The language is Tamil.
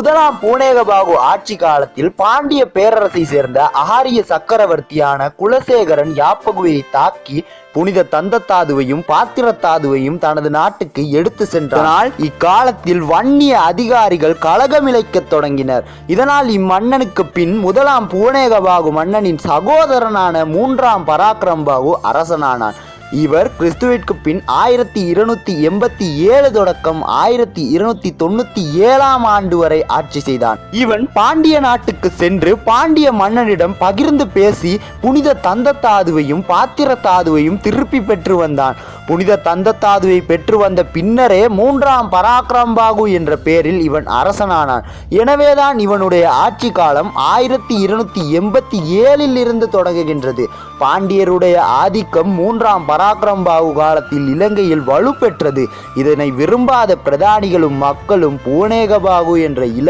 முதலாம் பூனேகபாகு ஆட்சி காலத்தில் பாண்டிய பேரரசை சேர்ந்த ஆரிய சக்கரவர்த்தியான குலசேகரன் யாப்பகுவை தாக்கி புனித தந்தத்தாதுவையும் பாத்திரத்தாதுவையும் தனது நாட்டுக்கு எடுத்து சென்றனால் இக்காலத்தில் வன்னிய அதிகாரிகள் கலகமிழைக்கத் தொடங்கினர். இதனால் இம்மன்னனுக்கு பின் முதலாம் பூனேகபாகு மன்னனின் சகோதரனான மூன்றாம் பராக்கிரம்பாகு அரசனானான். இவர் கிறிஸ்துவிற்கு பின் ஆயிரத்தி இருநூத்தி எண்பத்தி ஏழு தொடக்கம் ஆயிரத்தி இருநூத்தி தொண்ணூத்தி ஏழாம் ஆண்டு வரை ஆட்சி செய்தான். இவன் பாண்டிய நாட்டுக்கு சென்று பாண்டிய மன்னனிடம் பகிர்ந்து பேசி புனித தந்தத்தாதுவையும் பாத்திரத்தாதுவையும் திருப்பி பெற்று வந்தான். புனித தந்தத்தாதுவை பெற்று வந்த பின்னரே மூன்றாம் பராக்கிரம்பாகு என்ற பெயரில் இவன் அரசனானான். எனவேதான் இவனுடைய ஆட்சி காலம் ஆயிரத்தி இருநூத்தி எண்பத்தி ஏழில் இருந்து தொடங்குகின்றது. பாண்டியருடைய ஆதிக்கம் மூன்றாம் பராக்கிரம்பாகு காலத்தில் இலங்கையில் வலுப்பெற்றது. இதனை விரும்பாத பிரதானிகளும் மக்களும் பூனேகபாகு என்ற இல